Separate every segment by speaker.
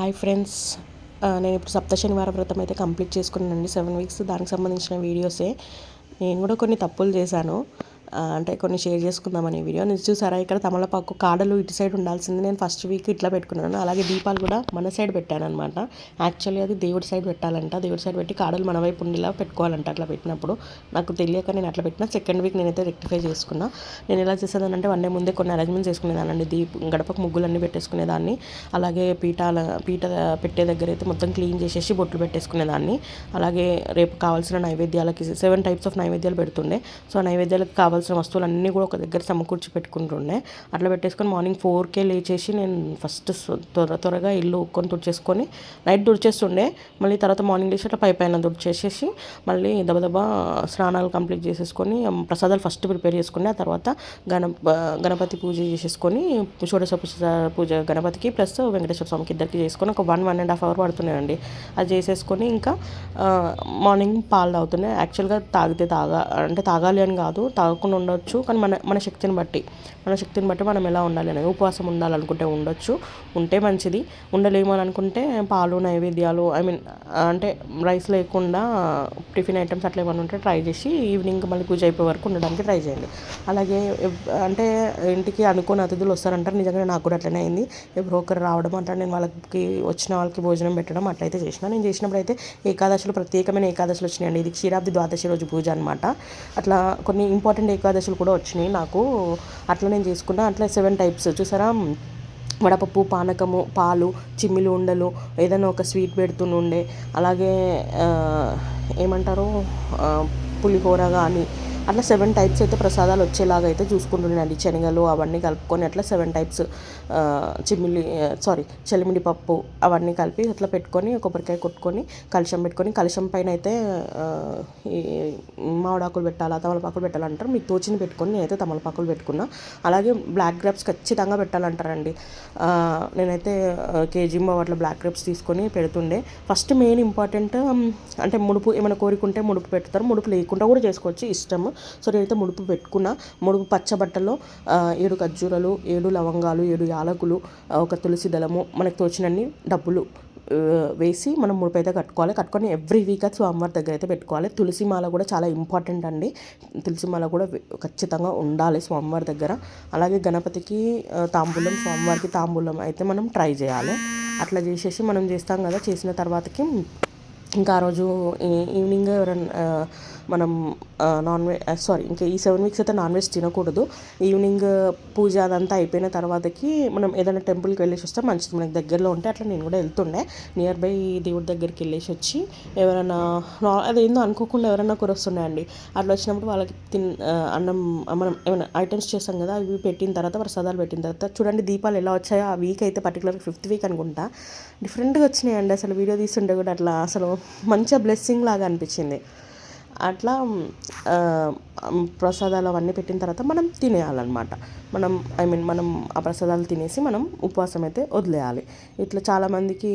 Speaker 1: Hi friends. నేను ఇప్పుడు సప్త శనివారం వ్రతం అయితే కంప్లీట్ చేసుకున్నానండి. సెవెన్ వీక్స్ దానికి సంబంధించిన వీడియోసే. నేను కూడా కొన్ని తప్పులు చేశాను. అంటే కొన్ని షేర్ చేసుకుందామని వీడియో. నేను చూసారా? ఇక్కడ తమలపాకు కాడలు ఇటు సైడ్ ఉండాల్సింది. నేను ఫస్ట్ వీక్ ఇట్లా పెట్టుకున్నాను. అలాగే దీపాలు కూడా మన సైడ్ పెట్టాను అనమాట యాక్చువల్లీ అది దేవుడి సైడ్ పెట్టాలంట. దేవుడి సైడ్ పెట్టి కాడలు మన వైపు ఉండేలా పెట్టుకోవాలంట అట్లా పెట్టినప్పుడు. నాకు తెలియక నేను అట్లా పెట్టిన. సెకండ్ వీక్ నేనైతే రెక్టిఫై చేసుకున్నా. నేను ఎలా చేసేదానంటే వన్ డే ముందే కొన్ని అరేంజ్మెంట్స్ చేసుకునేదానండి దీప్ గడపకు ముగ్గులన్నీ పెట్టేసుకునేదాన్ని. అలాగే పీఠాల పీట పెట్టే దగ్గర అయితే మొత్తం క్లీన్ చేసేసి బొట్లు పెట్టేసుకునేదాన్ని. అలాగే రేపు కావాల్సిన నైవేద్యాలకి సెవెన్ టైప్స్ ఆఫ్ నైవేద్యాలు పెడుతుండే. సో నైవేద్యాలకు కావాల్సిన కావాల్సిన వస్తువులన్నీ కూడా ఒక దగ్గర సమకూర్చి పెట్టుకుంటుండే అట్లా పెట్టేసుకొని మార్నింగ్ ఫోర్కే లేచేసి నేను ఫస్ట్ త్వర త్వరగా ఇల్లు ఉక్కొని తుడిచేసుకొని నైట్ తుడిచేస్తుండే. మళ్ళీ తర్వాత మార్నింగ్ లేచి అట్లా పై పైన తుడిచేసేసి మళ్ళీ దబదబా స్నానాలు కంప్లీట్ చేసేసుకొని ప్రసాదాలు ఫస్ట్ ప్రిపేర్ చేసుకుని ఆ తర్వాత గణ గణపతి పూజ చేసేసుకొని షోడశ పూజ గణపతికి ప్లస్ వెంకటేశ్వర స్వామికి ఇద్దరికి చేసుకొని ఒక one one and half hour పడుతున్నాయండి. అది చేసేసుకొని ఇంకా మార్నింగ్ పాలు తాగుతున్నాయి యాక్చువల్గా తాగితే తాగా అంటే తాగాలి అని కాదు తాగకుండా ఉండకుండా ఉండొచ్చు. కానీ మన మన శక్తిని బట్టి మన శక్తిని బట్టి మనం ఎలా ఉండాలి అనేది ఉపవాసం ఉండాలనుకుంటే ఉండొచ్చు. ఉంటే మంచిది. ఉండలేము అని అనుకుంటే పాలు నైవేద్యాలు ఐ మీన్ అంటే రైస్ లేకుండా టిఫిన్ ఐటమ్స్ అట్లా ఏమైనా ఉంటే ట్రై చేసి ఈవినింగ్ మళ్ళీ పూజ అయిపోయే వరకు ఉండడానికి ట్రై చేయండి. అలాగే అంటే ఇంటికి అనుకున్న అతిథులు వస్తారంటారు. నిజంగా నాకు కూడా అట్లనే అయింది. ఎవరో ఒకరు రావడం అంటే నేను వాళ్ళకి వచ్చిన వాళ్ళకి భోజనం పెట్టడం అట్లయితే చేసిన. నేను చేసినప్పుడు అయితే ఏకాదశులు ప్రత్యేకమైన ఏకాదశులు వచ్చినాయండి. ఇది క్షీరాబ్ది ద్వాదశి రోజు పూజ అనమాట అట్లా కొన్ని ఇంపార్టెంట్ ఏకాదశులు కూడా వచ్చినాయి. నాకు అట్లా నేను చేసుకున్నా. అట్లా సెవెన్ టైప్స్. చూసారా? వడపప్పు పానకము పాలు చిమ్మిలి ఉండలు ఏదైనా ఒక స్వీట్ పెడుతుండే అలాగే ఏమంటారు? పులిహోర కానీ అట్లా సెవెన్ టైప్స్ అయితే ప్రసాదాలు వచ్చేలాగా అయితే చూసుకుంటున్నాను శనగలు అవన్నీ కలుపుకొని అట్లా సెవెన్ టైప్స్ చిమ్మిలి సారీ చెలిమిడి పప్పు అవన్నీ కలిపి అట్లా పెట్టుకొని కొబ్బరికాయ కొట్టుకొని కలుషం పెట్టుకొని కలుషం పైన అయితే ఈ మామిడాకులు పెట్టాలా తమలపాకులు పెట్టాలంటారు. మీకు తోచిన పెట్టుకొని నేనైతే తమలపాకులు పెట్టుకున్నా. అలాగే బ్లాక్ గ్రేప్స్ ఖచ్చితంగా పెట్టాలంటారండి. నేనైతే కేజీ అట్లా బ్లాక్ గ్రేప్స్ తీసుకొని పెడుతుండే. ఫస్ట్ మెయిన్ ఇంపార్టెంట్ అంటే ముడుపు ఏమైనా కోరికుంటే ముడుపు పెడతారు ముడుపు లేకుండా కూడా చేసుకోవచ్చు. ఇష్టం సో నేనైతే ముడుపు పెట్టుకున్న. ముడుపు పచ్చబట్టలో ఏడు ఖర్జూరాలు ఏడు లవంగాలు ఏడు యాలకులు ఒక తులసి దళము మనకు తోచినన్ని డబ్బులు వేసి మనం ముడుపు అయితే కట్టుకోవాలి. కట్టుకొని ఎవ్రీ వీక్ అది స్వామివారి దగ్గర అయితే పెట్టుకోవాలి. తులసి మాల కూడా చాలా ఇంపార్టెంట్ అండి. తులసి మాల కూడా ఖచ్చితంగా ఉండాలి స్వామివారి దగ్గర. అలాగే గణపతికి తాంబూలం స్వామివారికి తాంబూలం అయితే మనం ట్రై చేయాలి. అట్లా చేసేసి మనం చేస్తాం కదా చేసిన తర్వాతకి ఇంకా ఆ రోజు ఈవినింగ్ ఎవరైనా మనం నాన్ వెజ్ సారీ ఇంకా ఈ సెవెన్ వీక్స్ అయితే నాన్ వెజ్ తినకూడదు. ఈవినింగ్ పూజ అదంతా అయిపోయిన తర్వాతకి మనం ఏదైనా టెంపుల్కి వెళ్ళేసి వస్తే మంచిది. మనకి దగ్గరలో ఉంటే అట్లా నేను కూడా వెళ్తుండే. నియర్ బై దేవుడి దగ్గరికి వెళ్ళేసి వచ్చి ఎవరైనా అదేందో అనుకోకుండా ఎవరైనా కురొస్తున్నాయండి అట్లా వచ్చినప్పుడు వాళ్ళకి తిన్ అన్నం మనం ఏమైనా ఐటమ్స్ చేస్తాం కదా అవి పెట్టిన తర్వాత ప్రసాదాలు పెట్టిన తర్వాత చూడండి దీపాలు ఎలా వచ్చాయో ఆ వీక్ అయితే పర్టికులర్ ఫిఫ్త్ వీక్ అనుకుంటా. డిఫరెంట్గా వచ్చినాయండి. అసలు వీడియో తీస్తుంటే కూడా అట్లా అసలు మంచిగా బ్లెస్సింగ్ లాగా అనిపించింది. అట్లా ప్రసాదాలు అవన్నీ పెట్టిన తర్వాత మనం తినేయాలన్నమాట. మనం ఐ మీన్ మనం ఆ ప్రసాదాలు తినేసి మనం ఉపవాసం అయితే వదిలేయాలి. ఇట్లా చాలామందికి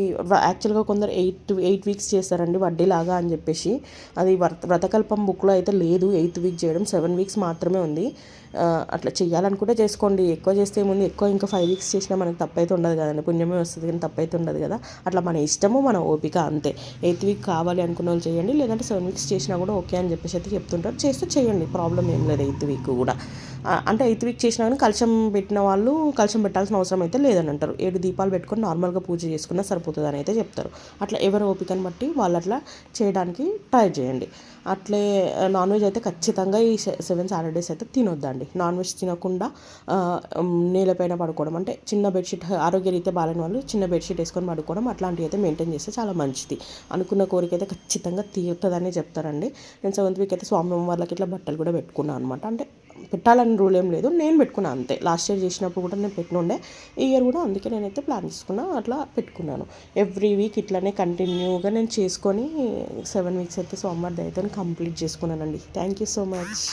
Speaker 1: యాక్చువల్గా కొందరు ఎయిట్ ఎయిట్ వీక్స్ చేస్తారండి వడ్డీలాగా అని చెప్పేసి. అది వ్రతకల్పం బుక్లో అయితే లేదు. ఎయిత్ వీక్ చేయడం సెవెన్ వీక్స్ మాత్రమే ఉంది. అట్లా చేయాలనుకుంటే చేసుకోండి. ఎక్కువ చేస్తే ముందు ఎక్కువ ఇంకా ఫైవ్ వీక్స్ చేసినా మనకు తప్పైతే ఉండదు కదండి. పుణ్యమే వస్తుంది కానీ తప్పైతే ఉండదు కదా. అట్లా మన ఇష్టము మన ఓపిక అంతే. ఎయిత్ వీక్ కావాలి అనుకున్న వాళ్ళు చేయండి. లేదంటే సెవెన్ వీక్స్ చేసినా కూడా ఓకే అని చెప్పేసి అయితే చెప్తుంటారు. చేస్తే చేయండి. ప్రాబ్లం ఏం లేదు ఎయిత్ వీక్ కూడా. అంటే ఎయిత్ వీక్ చేసినా కానీ కలశం పెట్టిన వాళ్ళు కలశం పెట్టాల్సిన అవసరం అయితే లేదని అంటారు. ఏడు దీపాలు పెట్టుకొని నార్మల్గా పూజ చేసుకున్నా సరిపోతుంది అని అయితే చెప్తారు. అట్లా ఎవరి ఓపికని బట్టి వాళ్ళు అట్లా చేయడానికి ట్రై చేయండి. అట్లే నాన్ వెజ్ అయితే ఖచ్చితంగా ఈ సెవెన్ సాటర్డేస్ అయితే తినొద్దండి. నాన్ వెజ్ తినకుండా నేలపైన పడుకోవడం అంటే చిన్న బెడ్షీట్ ఆరోగ్యరీత్యా బాగాలేని వాళ్ళు చిన్న బెడ్షీట్ వేసుకొని పడుకోవడం అట్లాంటివి అయితే మెయింటైన్ చేస్తే చాలా మంచిది. అనుకున్న కోరిక అయితే ఖచ్చితంగా తీరుతుందని చెప్తారండి. నేను సెవెంత్ వీక్ అయితే స్వామి వాళ్ళకి ఇట్లా బట్టలు కూడా పెట్టుకున్నాను అనమాట అంటే పెట్టాలని రూల్ ఏం లేదు నేను పెట్టుకున్నాను అంతే. లాస్ట్ ఇయర్ చేసినప్పుడు కూడా నేను పెట్టుకుండే ఈ ఇయర్ కూడా అందుకే నేనైతే ప్లాన్ చేసుకున్నా అట్లా పెట్టుకున్నాను. ఎవ్రీ వీక్ ఇట్లానే కంటిన్యూగా నేను చేసుకొని సెవెన్ వీక్స్ అయితే సోమవారం అయితే కంప్లీట్ చేసుకున్నానండి. Thank you so much.